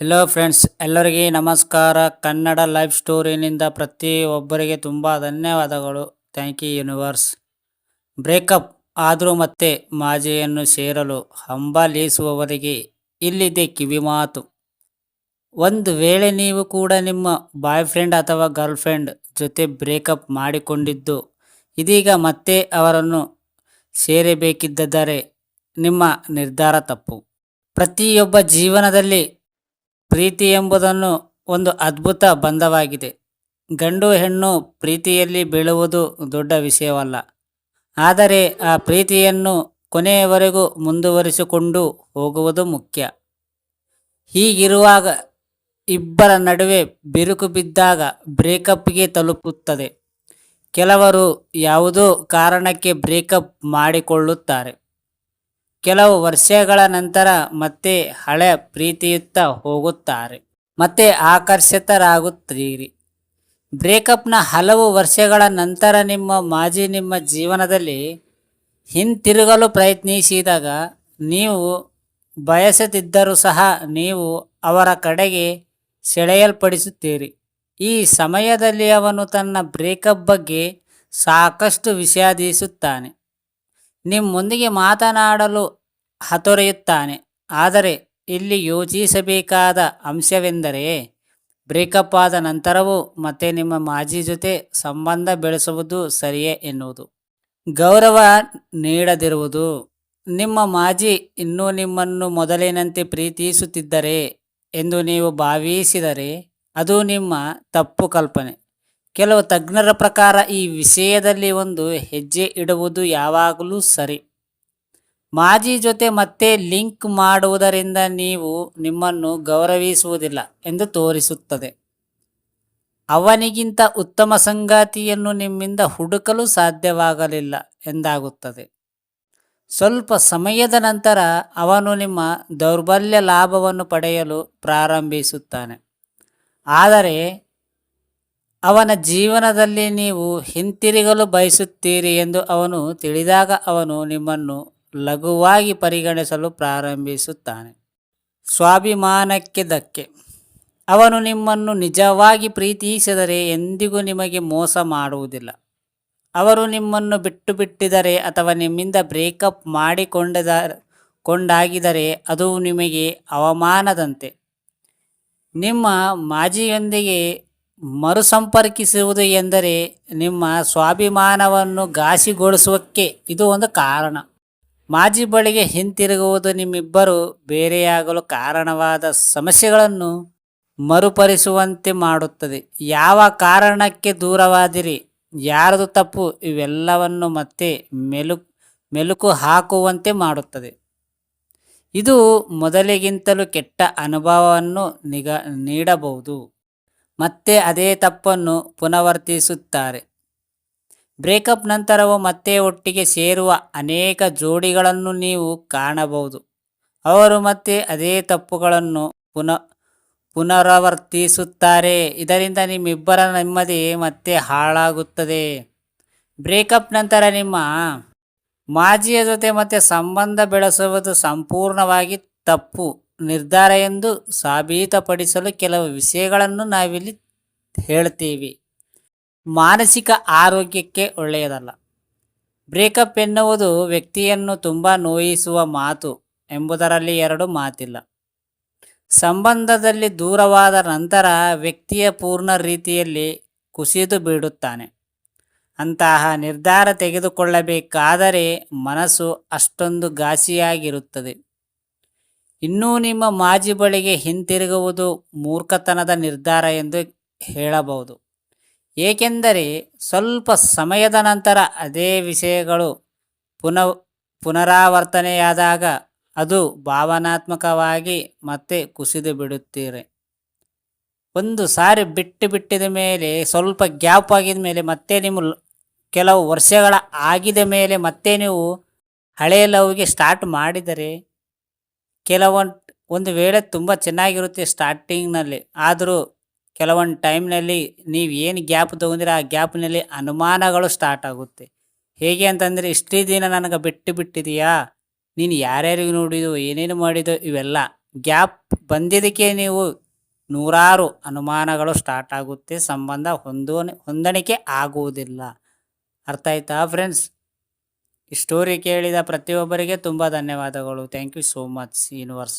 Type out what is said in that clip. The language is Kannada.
ಹೆಲೋ ಫ್ರೆಂಡ್ಸ್ ಎಲ್ಲರಿಗೆ ನಮಸ್ಕಾರ. ಕನ್ನಡ ಲೈಫ್ ಸ್ಟೋರಿನಿಂದ ಪ್ರತಿಯೊಬ್ಬರಿಗೆ ತುಂಬ ಧನ್ಯವಾದಗಳು. ಥ್ಯಾಂಕ್ ಯು ಯೂನಿವರ್ಸ್ ಬ್ರೇಕಪ್ ಆದರೂ ಮತ್ತೆ ಮಾಜೆಯನ್ನು ಸೇರಲು ಹಂಬಲಿಸುವವರಿಗೆ ಇಲ್ಲಿದೆ ಕಿವಿಮಾತು ಒಂದು ವೇಳೆ ನೀವು ಕೂಡ ನಿಮ್ಮ ಬಾಯ್ ಫ್ರೆಂಡ್ ಅಥವಾ ಗರ್ಲ್ ಫ್ರೆಂಡ್ ಜೊತೆ ಬ್ರೇಕಪ್ ಮಾಡಿಕೊಂಡಿದ್ದು, ಇದೀಗ ಮತ್ತೆ ಅವರನ್ನು ಸೇರಬೇಕಿದ್ದರೆ ನಿಮ್ಮ ನಿರ್ಧಾರ ತಪ್ಪು. ಪ್ರತಿಯೊಬ್ಬ ಜೀವನದಲ್ಲಿ ಪ್ರೀತಿ ಎಂಬುದನ್ನು ಒಂದು ಅದ್ಭುತ ಬಂಧವಾಗಿದೆ. ಗಂಡು ಹೆಣ್ಣು ಪ್ರೀತಿಯಲ್ಲಿ ಬೀಳುವುದು ದೊಡ್ಡ ವಿಷಯವಲ್ಲ. ಆದರೆ ಆ ಪ್ರೀತಿಯನ್ನು ಕೊನೆಯವರೆಗೂ ಮುಂದುವರಿಸಿಕೊಂಡು ಹೋಗುವುದು ಮುಖ್ಯ. ಹೀಗಿರುವಾಗ ಇಬ್ಬರ ನಡುವೆ ಬಿರುಕು ಬಿದ್ದಾಗ ಬ್ರೇಕಪ್ಗೆ ತಲುಪುತ್ತದೆ. ಕೆಲವರು ಯಾವುದೋ ಕಾರಣಕ್ಕೆ ಬ್ರೇಕಪ್ ಮಾಡಿಕೊಳ್ಳುತ್ತಾರೆ. ಕೆಲವು ವರ್ಷಗಳ ನಂತರ ಮತ್ತೆ ಹಳೆ ಪ್ರೀತಿಯುತ್ತ ಹೋಗುತ್ತಾರೆ. ಮತ್ತೆ ಆಕರ್ಷಿತರಾಗುತ್ತೀರಿ. ಬ್ರೇಕಪ್ನ ಹಲವು ವರ್ಷಗಳ ನಂತರ ನಿಮ್ಮ ಮಾಜಿ ನಿಮ್ಮ ಜೀವನದಲ್ಲಿ ಹಿಂತಿರುಗಲು ಪ್ರಯತ್ನಿಸಿದಾಗ ನೀವು ಬಯಸದಿದ್ದರೂ ಸಹ ನೀವು ಅವರ ಕಡೆಗೆ ಸೆಳೆಯಲ್ಪಡಿಸುತ್ತೀರಿ. ಈ ಸಮಯದಲ್ಲಿ ಅವನು ತನ್ನ ಬ್ರೇಕಪ್ ಬಗ್ಗೆ ಸಾಕಷ್ಟು ವಿಷಾದಿಸುತ್ತಾನೆ. ನಿಮ್ಮೊಂದಿಗೆ ಮಾತನಾಡಲು ಹತೊರೆಯುತ್ತಾನೆ. ಆದರೆ ಇಲ್ಲಿ ಯೋಚಿಸಬೇಕಾದ ಅಂಶವೆಂದರೆ ಬ್ರೇಕಪ್ ಆದ ನಂತರವೂ ಮತ್ತೆ ನಿಮ್ಮ ಮಾಜಿ ಜೊತೆ ಸಂಬಂಧ ಬೆಳೆಸುವುದು ಸರಿಯೇ ಎನ್ನುವುದು. ಗೌರವ ನೀಡದಿರುವುದು. ನಿಮ್ಮ ಮಾಜಿ ಇನ್ನೂ ನಿಮ್ಮನ್ನು ಮೊದಲಿನಂತೆ ಪ್ರೀತಿಸುತ್ತಿದ್ದರೆ ಎಂದು ನೀವು ಭಾವಿಸಿದರೆ ಅದು ನಿಮ್ಮ ತಪ್ಪು ಕಲ್ಪನೆ. ಕೆಲವು ತಜ್ಞರ ಪ್ರಕಾರ ಈ ವಿಷಯದಲ್ಲಿ ಒಂದು ಹೆಜ್ಜೆ ಇಡುವುದು ಯಾವಾಗಲೂ ಸರಿ. ಮಾಜಿ ಜೊತೆ ಮತ್ತೆ ಲಿಂಕ್ ಮಾಡುವುದರಿಂದ ನೀವು ನಿಮ್ಮನ್ನು ಗೌರವಿಸುವುದಿಲ್ಲ ಎಂದು ತೋರಿಸುತ್ತದೆ. ಅವನಿಗಿಂತ ಉತ್ತಮ ಸಂಗಾತಿಯನ್ನು ನಿಮ್ಮಿಂದ ಹುಡುಕಲು ಸಾಧ್ಯವಾಗಲಿಲ್ಲ ಎಂದಾಗುತ್ತದೆ. ಸ್ವಲ್ಪ ಸಮಯದ ನಂತರ ಅವನು ನಿಮ್ಮ ದೌರ್ಬಲ್ಯ ಲಾಭವನ್ನು ಪಡೆಯಲು ಪ್ರಾರಂಭಿಸುತ್ತಾನೆ. ಆದರೆ ಅವನ ಜೀವನದಲ್ಲಿ ನೀವು ಹಿಂತಿರುಗಲು ಬಯಸುತ್ತೀರಿ ಎಂದು ಅವನು ತಿಳಿದಾಗ ಅವನು ನಿಮ್ಮನ್ನು ಲಘುವಾಗಿ ಪರಿಗಣಿಸಲು ಪ್ರಾರಂಭಿಸುತ್ತಾನೆ. ಸ್ವಾಭಿಮಾನಕ್ಕೆ ಧಕ್ಕೆ. ಅವನು ನಿಮ್ಮನ್ನು ನಿಜವಾಗಿ ಪ್ರೀತಿಸಿದರೆ ಎಂದಿಗೂ ನಿಮಗೆ ಮೋಸ ಮಾಡುವುದಿಲ್ಲ. ಅವರು ನಿಮ್ಮನ್ನು ಬಿಟ್ಟು ಬಿಟ್ಟಿದರೆ ಅಥವಾ ನಿಮ್ಮಿಂದ ಬ್ರೇಕಪ್ ಮಾಡಿಕೊಂಡದ, ಕೊಂಡಾಗಿದರೆ ಅದು ನಿಮಗೆ ಅವಮಾನದಂತೆ. ನಿಮ್ಮ ಮಾಜಿಯೊಂದಿಗೆ ಮರುಸಂಪರ್ಕಿಸುವುದು ಎಂದರೆ ನಿಮ್ಮ ಸ್ವಾಭಿಮಾನವನ್ನು ಘಾಸಿಗೊಳಿಸುವಕ್ಕೆ ಇದು ಒಂದು ಕಾರಣ. ಮಾಜಿ ಬಳಿಗೆ ಹಿಂತಿರುಗುವುದು ನಿಮ್ಮಿಬ್ಬರು ಬೇರೆಯಾಗಲು ಕಾರಣವಾದ ಸಮಸ್ಯೆಗಳನ್ನು ಮರುಪರಿಸುವಂತೆ ಮಾಡುತ್ತದೆ. ಯಾವ ಕಾರಣಕ್ಕೆ ದೂರವಾದಿರಿ? ಯಾರದು ತಪ್ಪು? ಇವೆಲ್ಲವನ್ನು ಮತ್ತೆ ಮೆಲು, ಮೆಲುಕು ಹಾಕುವಂತೆ ಮಾಡುತ್ತದೆ. ಇದು ಮೊದಲಿಗಿಂತಲೂ ಕೆಟ್ಟ ಅನುಭವವನ್ನು ನಿಗ, ನೀಡಬಹುದು. ಮತ್ತೆ ಅದೇ ತಪ್ಪನ್ನು ಪುನರಾವರ್ತಿಸುತ್ತಾರೆ ಬ್ರೇಕಪ್ ನಂತರವೂ ಮತ್ತೆ ಒಟ್ಟಿಗೆ ಸೇರುವ ಅನೇಕ ಜೋಡಿಗಳನ್ನು ನೀವು ಕಾಣಬಹುದು. ಅವರು ಮತ್ತೆ ಅದೇ ತಪ್ಪುಗಳನ್ನು ಪುನಃ, ಪುನರಾವರ್ತಿಸುತ್ತಾರೆ. ಇದರಿಂದ ನಿಮ್ಮಿಬ್ಬರ ನೆಮ್ಮದಿ ಮತ್ತೆ ಹಾಳಾಗುತ್ತದೆ. ಬ್ರೇಕಪ್ ನಂತರ ನಿಮ್ಮ ಮಾಜಿಯ ಜೊತೆ ಮತ್ತೆ ಸಂಬಂಧ ಬೆಳೆಸುವುದು ಸಂಪೂರ್ಣವಾಗಿ ತಪ್ಪು. ನಿರ್ಧಾರ ಎಂದು ಸಾಬೀತುಪಡಿಸಲು ಕೆಲವು ವಿಷಯಗಳನ್ನು ನಾವಿಲ್ಲಿ ಹೇಳ್ತೀವಿ. ಮಾನಸಿಕ ಆರೋಗ್ಯಕ್ಕೆ ಒಳ್ಳೆಯದಲ್ಲ. ಬ್ರೇಕಪ್ ಎನ್ನುವುದು ವ್ಯಕ್ತಿಯನ್ನು ತುಂಬ ನೋಯಿಸುವ ಮಾತು ಎಂಬುದರಲ್ಲಿ ಎರಡು ಮಾತಿಲ್ಲ. ಸಂಬಂಧದಲ್ಲಿ ದೂರವಾದ ನಂತರ ವ್ಯಕ್ತಿಯ ಪೂರ್ಣ ರೀತಿಯಲ್ಲಿ ಕುಸಿದು ಬಿಡುತ್ತಾನೆ ಅಂತಹ ನಿರ್ಧಾರ ತೆಗೆದುಕೊಳ್ಳಬೇಕಾದರೆ ಮನಸ್ಸು ಅಷ್ಟೊಂದು ಘಾಸಿಯಾಗಿರುತ್ತದೆ. ಇನ್ನೂ ನಿಮ್ಮ ಮಾಜಿ ಬಳಿಗೆ ಹಿಂತಿರುಗುವುದು ಮೂರ್ಖತನದ ನಿರ್ಧಾರ ಎಂದು ಹೇಳಬಹುದು. ಏಕೆಂದರೆ ಸ್ವಲ್ಪ ಸಮಯದ ನಂತರ ಅದೇ ವಿಷಯಗಳು ಪುನ ಪುನರಾವರ್ತನೆಯಾದಾಗ ಅದು ಭಾವನಾತ್ಮಕವಾಗಿ ಮತ್ತೆ ಕುಸಿದು ಬಿಡುತ್ತೀರಿ. ಒಂದು ಸಾರಿ ಬಿಟ್ಟು ಬಿಟ್ಟಿದ ಮೇಲೆ, ಸ್ವಲ್ಪ ಗ್ಯಾಪ್ ಆಗಿದ ಮೇಲೆ ಮತ್ತೆ ನಿಮ್ಮ ಕೆಲವು ವರ್ಷಗಳ ಆಗಿದ ಮೇಲೆ ಮತ್ತೆ ನೀವು ಹಳೆಯ ಲವ್ಗೆ ಸ್ಟಾರ್ಟ್ ಮಾಡಿದರೆ ಕೆಲವೊಂದು, ಒಂದು ವೇಳೆ ತುಂಬ ಚೆನ್ನಾಗಿರುತ್ತೆ ಸ್ಟಾರ್ಟಿಂಗ್ನಲ್ಲಿ ಆದರೂ ಕೆಲವೊಂದು ಟೈಮ್ನಲ್ಲಿ ನೀವು ಏನು ಗ್ಯಾಪ್ ತೊಗೊಂಡಿರ ಆ ಗ್ಯಾಪ್ನಲ್ಲಿ ಅನುಮಾನಗಳು ಸ್ಟಾರ್ಟ್ ಆಗುತ್ತೆ. ಹೇಗೆ ಅಂತಂದರೆ ಇಷ್ಟೇ ದಿನ ನನಗೆ ಬಿಟ್ಟು ಬಿಟ್ಟಿದೆಯಾ? ನೀನು ಯಾರ್ಯಾರಿಗೆ ನೋಡಿದೋ ಏನೇನು ಮಾಡಿದೋ ಇವೆಲ್ಲ ಗ್ಯಾಪ್ ಬಂದಿದ್ದಕ್ಕೆ ನೀವು ನೂರಾರು ಅನುಮಾನಗಳು ಸ್ಟಾರ್ಟ್ ಆಗುತ್ತೆ, ಸಂಬಂಧ ಹೊಂದೋ ಹೊಂದಾಣಿಕೆ ಆಗುವುದಿಲ್ಲ. ಅರ್ಥ ಆಯ್ತಾ ಫ್ರೆಂಡ್ಸ್ ಸ್ಟೋರಿ ಕೇಳಿದ ಪ್ರತಿಯೊಬ್ಬರಿಗೆ ತುಂಬ ಧನ್ಯವಾದಗಳು. Thank you so much universe